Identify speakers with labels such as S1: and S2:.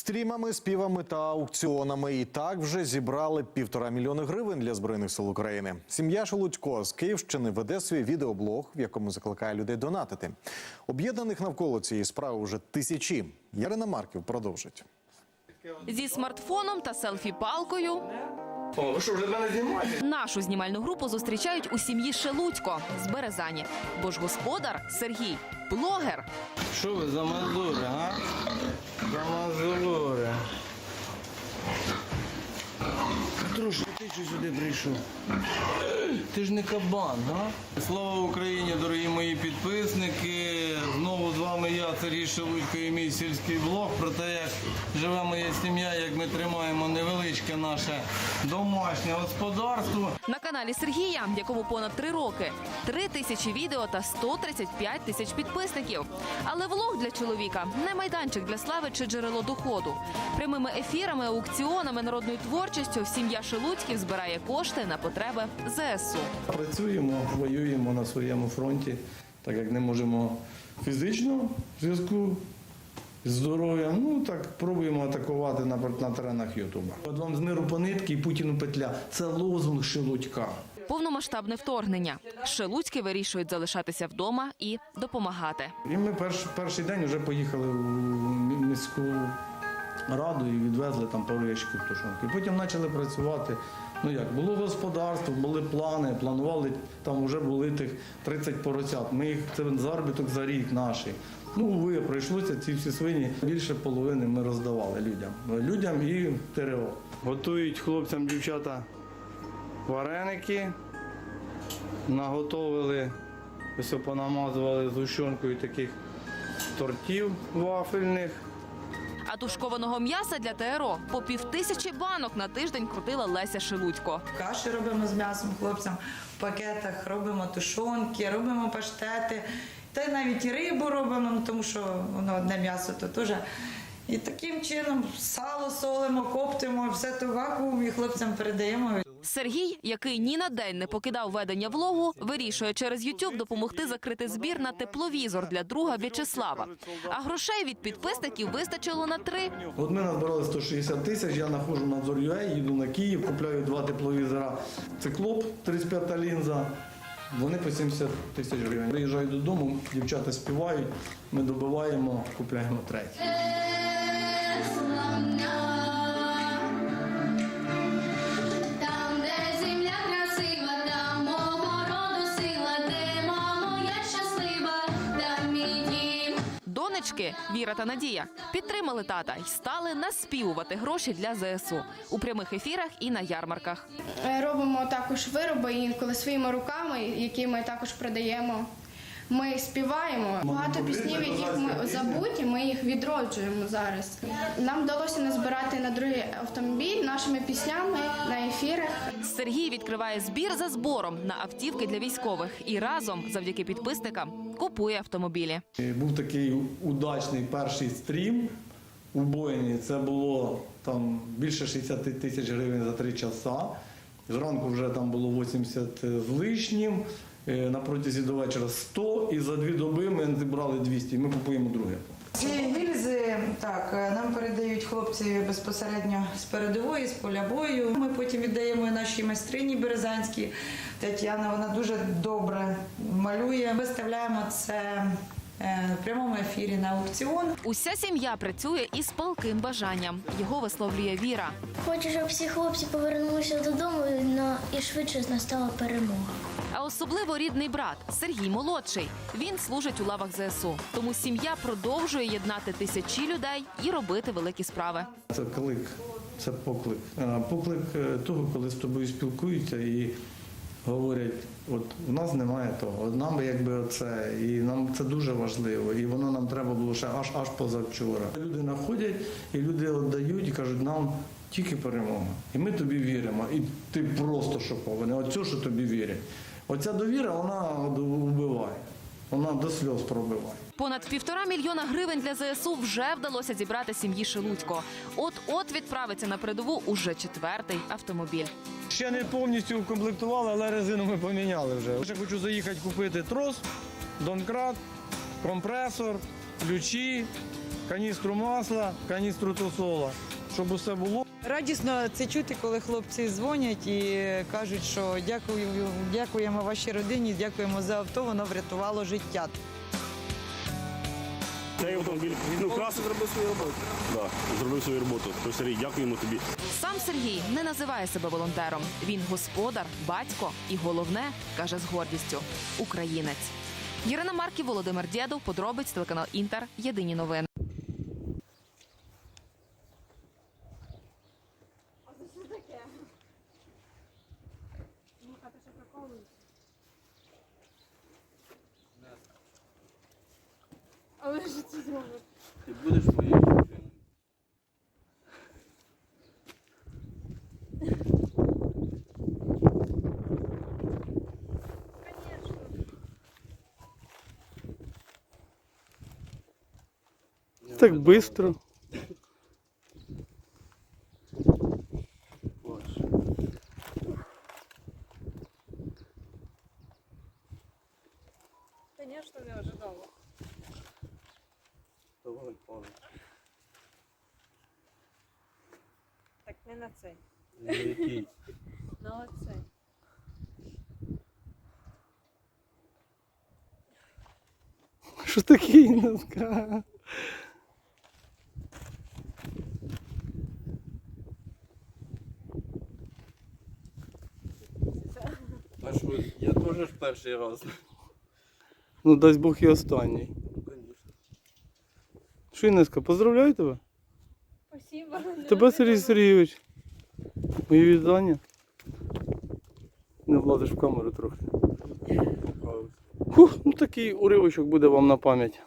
S1: Стрімами, співами та аукціонами і так вже зібрали півтора мільйони гривень для збройних сил України. Сім'я Шелудько з Київщини веде свій відеоблог, в якому закликає людей донатити. Об'єднаних навколо цієї справи вже тисячі. Ярина Марків продовжить.
S2: Зі смартфоном та селфі-палкою
S3: О, ви що, вже мене знімаєте?
S2: нашу знімальну групу зустрічають у сім'ї Шелудько з Березані. Бо ж господар Сергій блогер.
S3: Що ви за мазури, а? За мазури. Трошки ти що сюди прийшов? Ти ж не кабан, а? Слава Україні, дорогі мої підписники. Знову з вами я, Сергій Шелудько і мій сільський блог про те, як живе моя сім'я, як ми тримаємо невеличке наше домашнє господарство.
S2: На каналі Сергія, якому понад три роки, три тисячі відео та 135 тисяч підписників. Але влог для чоловіка не майданчик для слави чи джерело доходу. Прямими ефірами, аукціонами, народною творчістю сім'я Шелудьків збирає кошти на потреби ЗСУ.
S3: Працюємо, воюємо на своєму фронті, так як не можемо фізично в зв'язку з здоров'ям. Ну так пробуємо атакувати на, на теренах Ютуба. От вам з миру по нитки і Путіну петля. Це лозунг Шелудька.
S2: Повномасштабне вторгнення. Шелудьки вирішують залишатися вдома і допомагати.
S3: І ми перш, перший день вже поїхали в міську раду і відвезли там пару ящиків тушонки. Потім почали працювати. Ну як, було господарство, були плани, планували, там вже були тих 30 поросят. Ми їх, це заробіток за рік наші. Ну, ви прийшлося ці всі свині. Більше половини ми роздавали людям. Людям і ТРО. Готують хлопцям, дівчата вареники, наготовили, ось понамазували згущенкою таких тортів вафельних.
S2: А тушкованого м'яса для ТРО по півтисячі банок на тиждень крутила Леся Шелудько.
S4: Каші робимо з м'ясом хлопцям в пакетах, робимо тушонки, робимо паштети, та навіть рибу робимо, ну, тому що воно одне м'ясо то дуже. І таким чином сало солимо, коптимо, все то вакуум і хлопцям передаємо.
S2: Сергій, який ні на день не покидав ведення влогу, вирішує через YouTube допомогти закрити збір на тепловізор для друга В'ячеслава. А грошей від підписників вистачило на три.
S3: От ми назбирали 160 тисяч, я знаходжу надзор UA, їду на Київ, купляю два тепловізора. Циклоп 35 лінза. Вони по 70 тисяч гривень. Приїжджаю додому, дівчата співають, ми добиваємо, купляємо третій.
S2: Донечки Віра та Надія підтримали тата й стали наспівувати гроші для ЗСУ у прямих ефірах і на ярмарках.
S5: Е, Робимо також вироби інколи своїми руками, які ми також продаємо. Ми співаємо багато піснів, яких ми забуті. Ми їх відроджуємо зараз. Нам вдалося назбирати на другий автомобіль нашими піснями на ефірах.
S2: Сергій відкриває збір за збором на автівки для військових і разом, завдяки підписникам, купує автомобілі.
S3: Був такий удачний перший стрім у Боїні. Це було там більше 60 тисяч гривень за три часа. Зранку вже там було 80 з лишнім. Е, На протязі до вечора 100 і за дві доби ми зібрали 200 і ми купуємо друге.
S4: Ці гільзи так нам передають хлопці безпосередньо з передової, з поля бою. Ми потім віддаємо нашій майстрині Березанській. Тетяна вона дуже добре малює. Виставляємо це е, в прямому ефірі на аукціон.
S2: Уся сім'я працює із палким бажанням. Його висловлює Віра.
S6: Хочу, щоб всі хлопці повернулися додому і швидше настала перемога.
S2: Особливо рідний брат Сергій молодший. Він служить у лавах ЗСУ. Тому сім'я продовжує єднати тисячі людей і робити великі справи.
S3: Це клик, це поклик. Поклик е, того, коли з тобою спілкуються і говорять, от у нас немає того. От нам якби оце, і нам це дуже важливо. І воно нам треба було ще аж аж позавчора. Люди знаходять і люди віддають і кажуть, нам тільки перемога. І ми тобі віримо. І ти просто шокований. Оцю, що тобі вірять. Оця довіра, вона вбиває. Вона до сльоз пробиває.
S2: Понад півтора мільйона гривень для ЗСУ вже вдалося зібрати сім'ї Шелудько. От от відправиться на передову уже четвертий автомобіль.
S3: Ще не повністю укомплектували, але резину ми поміняли вже. Ще хочу заїхати купити трос, донкрат, компресор, ключі, каністру масла, каністру тосола, щоб усе було.
S4: Радісно це чути, коли хлопці дзвонять і кажуть, що дякую, дякуємо вашій родині, дякуємо за авто, воно врятувало життя.
S7: Цей автомобіль ну, красив. зробив свою роботу. Да, зробив свою роботу. То Сергій, дякуємо тобі.
S2: Сам Сергій не називає себе волонтером. Він господар, батько і головне каже з гордістю українець. Ірина Марків, Володимир Дєдов, подробиць телеканал Інтер. Єдині новини.
S8: Ти будеш моєю дружиною.
S3: Так швидко.
S9: Конечно, не ожидала.
S8: Давай, пане.
S9: Так не на цей.
S8: Не який.
S9: На оцей.
S3: Що таке Інна?
S8: А що, я теж перший раз.
S3: Ну дасть Бог і останній. Що, Інеска, поздравляю тебе.
S9: Спасибо.
S3: Тебе, Сергій Сергійович. Мої вітання. Не влазиш в камеру трохи. Фух, ну такий уривочок буде вам на пам'ять.